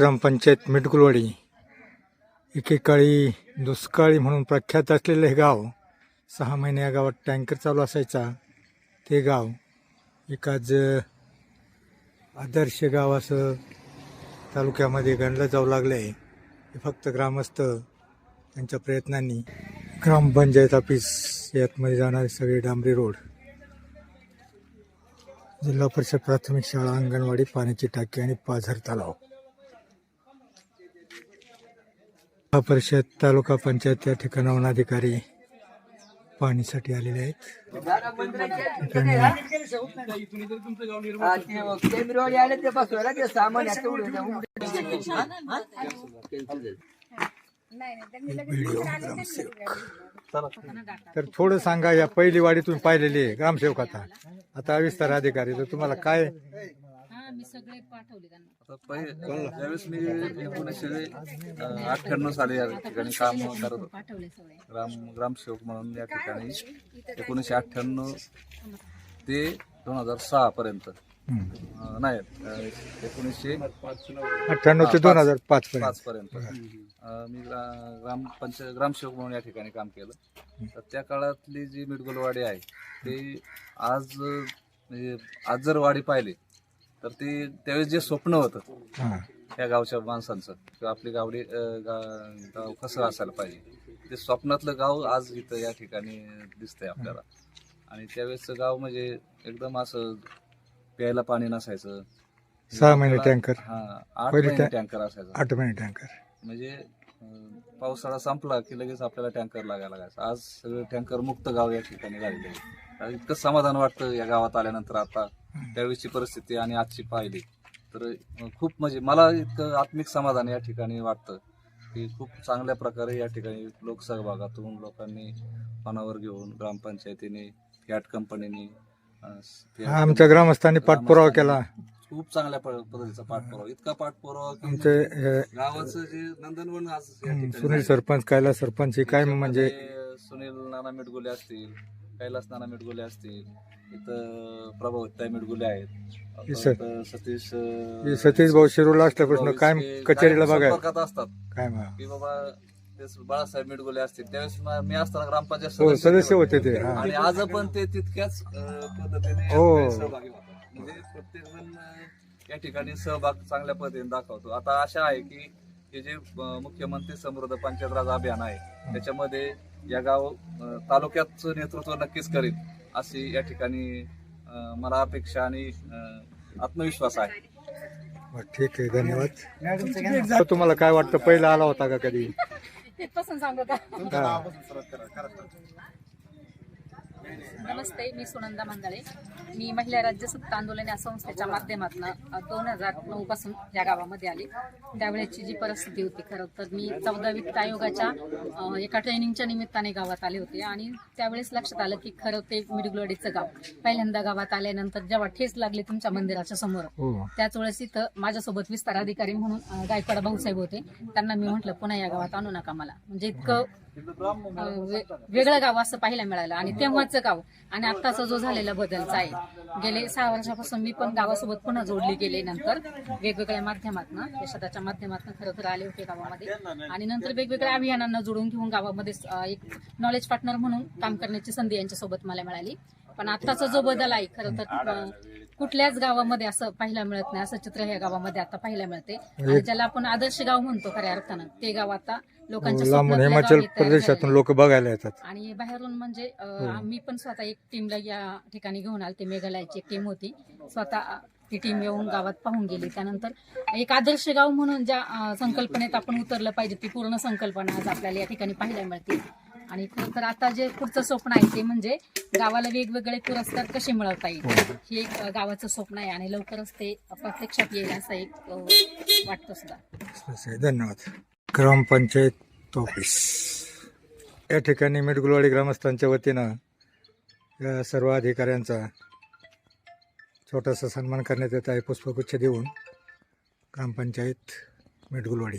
ग्रामपंचायत मिटकुलवाडी एकेकाळी दुष्काळी म्हणून प्रख्यात असलेलं हे गाव सहा महिने या गावात टँकर चालू असायचा. ते गाव एक आज आदर्श गाव असं तालुक्यामध्ये गणलं जाऊ लागलं आहे हे फक्त ग्रामस्थ त्यांच्या प्रयत्नांनी ग्रामपंचायत ऑफिस यातमध्ये जाणारे सगळे डांबरी रोड. जिल्हा परिषद प्राथमिक शाळा अंगणवाडी पाण्याची टाकी आणि पाझर तलाव जिल्हा परिषद तालुका पंचायत या ठिकाणाहून अधिकारी पाणीसाठी आलेले आहेत. तर थोडं सांगा या पहिली वाडीतून पाहिलेली आहे ग्रामसेवक आता. आता विस्तार अधिकारी तर तुम्हाला काय मी सगळे पाठवले त्यांना. आता पहिले ज्यावेळेस मी एकोणीसशे अठ्ठ्याण्णव साली या ठिकाणी काम करत होतो. पाठवले सगळे. ग्राम ग्रामसेवक म्हणून या ठिकाणी एकोणीसशे अठ्ठ्याण्णव ते दोन हजार सहा पर्यंत. अं, नाही अं, एकोणीसशे अठ्ठ्याण्णव ते दोन हजार पाच पर्यंत. पाच पर्यंत. अं, मी ग्रा- ग्रामपंचायत ग्रामसेवक म्हणून या ठिकाणी काम केलं. तर त्या काळातली जी मिटगोलवाडी आहे ते आज अं, म्हणजे आज जर वाडी पाहिली. तर ती त्यावेळेस जे स्वप्न होतं हां. या गावच्या माणसांचं किंवा आपली गावडी अं, गा- गाव कसं असायला पाहिजे ते स्वप्नातलं गाव आज इथं या ठिकाणी दिसतंय आपल्याला. आणि त्यावेळेसचं गाव म्हणजे एकदम असं प्यायला पाणी नसायचं. सहा महिने टँकर. हा आठ पहिले महिने टँकर असायचं. आठ महिने टँकर. म्हणजे पावसाळा संपला की लगेच आपल्याला टँकर लागायला लागायचं. आज सगळं टँकर मुक्त गाव या ठिकाणी झालेलं आहे. इतकं समाधान वाटतं या गावात आल्यानंतर आता. त्यावेळेची परिस्थिती आणि आजची पाहिली. तर खूप म्हणजे मला इतकं आत्मिक समाधान या ठिकाणी वाटतं. की खूप चांगल्या प्रकारे या ठिकाणी लोकसहभागातून लोकांनी मनावर घेऊन ग्रामपंचायतीने कॅट कंपनीने आमच्या ग्रामस्थांनी पाठपुरावा केला. खूप चांगल्या पद्धतीचा पाठपुरावा इतका पाठपुरावा की आमचे गावाचं जे नंदनवन आज या ठिकाणी सुनील. सरपंच कैलास सरपंच हे काय म्हणजे त्याच्यामध्ये सुनील नाना मिटगुले असतील कैलास नाना मिटगुले असतील इथं प्रभावताई मिटगुले आहेत. सर. परत सतीश अं, हे सतीश भाऊ शिरूरला असल्यापासून काय कचेरीला कायम बघाय संपर्कात असतात. काय म्हणा की बाबा ते बाळासाहेब मिटगुले असतील त्यावेळेस म- मी असताना ग्रामपंचायत हो सदस्य होते. ते हा. आणि आज पण ते तितक्याच अं, पद्धतीने हो. सहभागी म्हणजे प्रत्येक जण या ठिकाणी सहभाग चांगल्या पद्धतीने दाखवतो. आता आशा आहे की हे जे मुख्यमंत्री समृद्ध पंचायत राज अभियान आहे त्याच्यामध्ये या गाव अं, तालुक्याचं नेतृत्व नक्कीच करील अशी या ठिकाणी मला अपेक्षा आणि आत्मविश्वास आहे. ठीक आहे धन्यवाद. तुम्हाला काय वाटतं पहिला आला होता का कधी? तिथपासून सांगू का हा. नमस्ते मी सुनंदा मंदाळे मी महिला राज्य सत्ता आंदोलन या संस्थेच्या माध्यमातून दोन हजार नऊ पासून या गावामध्ये आले. त्यावेळेची जी परिस्थिती होती खरं तर मी चौदा वित्त आयोगाच्या एका ट्रेनिंगच्या निमित्ताने गावात आले होते. आणि त्यावेळेस लक्षात आलं की खरं ते मिडगुलवाडीचं गाव पहिल्यांदा गावात आल्यानंतर जेव्हा ठेस लागली तुमच्या मंदिराच्या समोर हो. त्याच वेळेस इथं माझ्यासोबत विस्तार अधिकारी म्हणून गायकवाड भाऊसाहेब होते. त्यांना मी म्हटलं पुन्हा या गावात आणू नका मला. म्हणजे इतकं वेगळं गाव असं पाहायला मिळालं. आणि तेव्हाचं गाव. आणि आत्ताचा जो झालेला बदलचा आहे. गेले सहा वर्षापासून मी पण गावासोबत पुन्हा जोडली गेले नंतर. वेगवेगळ्या माध्यमातून यशदाच्या माध्यमातून खरं तर आले होते गावामध्ये. आणि नंतर वेगवेगळ्या अभियानांना जोडून घेऊन गावामध्ये एक नॉलेज पार्टनर म्हणून काम करण्याची संधी यांच्यासोबत मला मिळाली. पण आत्ताचा जो बदल आहे खरं तर कुठल्याच गावामध्ये असं पाहायला मिळत नाही. असं चित्र ह्या गावामध्ये आता पाहायला मिळते आणि ज्याला आपण आदर्श गाव म्हणतो खऱ्या अर्थानं ते गाव आता लोकांच्या लांबून स्वप्नातलं गाव हिमाचल हे तयार प्रदेशातून लोक बघायला येतात. आणि बाहेरून म्हणजे हो. अं, आम्ही पण स्वतः एक टीमला या ठिकाणी घेऊन आले ते मेघालयाची एक टीम होती. स्वतः ती टीम येऊन गावात पाहून गेली. त्यानंतर एक आदर्श गाव म्हणून ज्या अं, संकल्पनेत आपण उतरलं पाहिजे ती पूर्ण संकल्पना आज आपल्याला या ठिकाणी पाहायला मिळते. आणि खरं तर आता जे पुढचं स्वप्न आहे ते म्हणजे गावाला वेगवेगळे पुरस्कार कसे मिळवता येईल? हे. एक अं, गावाचं स्वप्न आहे आणि लवकरच ते प्रत्यक्षात येईल असं एक वाटतं सुद्धा. धन्यवाद. ग्रामपंचायत ऑफिस. या ठिकाणी मिठगुलवाडी ग्रामस्थांच्या वतीनं या सर्व अधिकाऱ्यांचा छोटासा सन्मान करण्यात येत आहे पुष्पगुच्छ देऊन. ग्रामपंचायत मिठगुलवाडी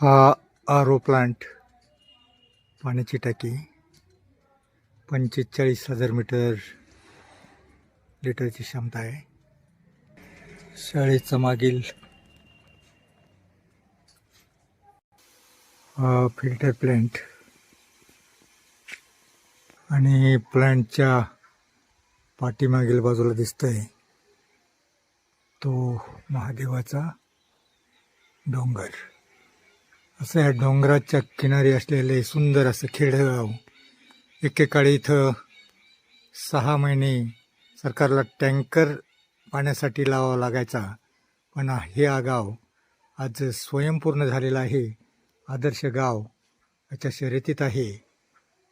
हा आर ओ प्लांट पाण्याची टाकी पंचेचाळीस हजार मीटर लिटरची क्षमता आहे. शाळेचा मागील हा फिल्टर प्लांट आणि प्लांटच्या पाठीमागील बाजूला दिसतंय तो महादेवाचा डोंगर. असं या डोंगराच्या किनारी असलेले सुंदर असं खेडेगाव एकेकाळी इथं सहा महिने सरकारला टँकर पाण्यासाठी लावावा लागायचा. पण हे हा गाव आज स्वयंपूर्ण झालेला आहे. आदर्श गाव याच्या शर्यतीत आहे.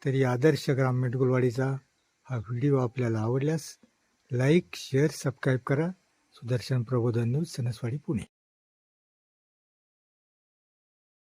तरी आदर्श ग्राम मेटगुलवाडीचा हा व्हिडिओ आपल्याला आवडल्यास लाईक शेअर सबस्क्राईब करा. सुदर्शन प्रबोधन न्यूज सणसवाडी पुणे.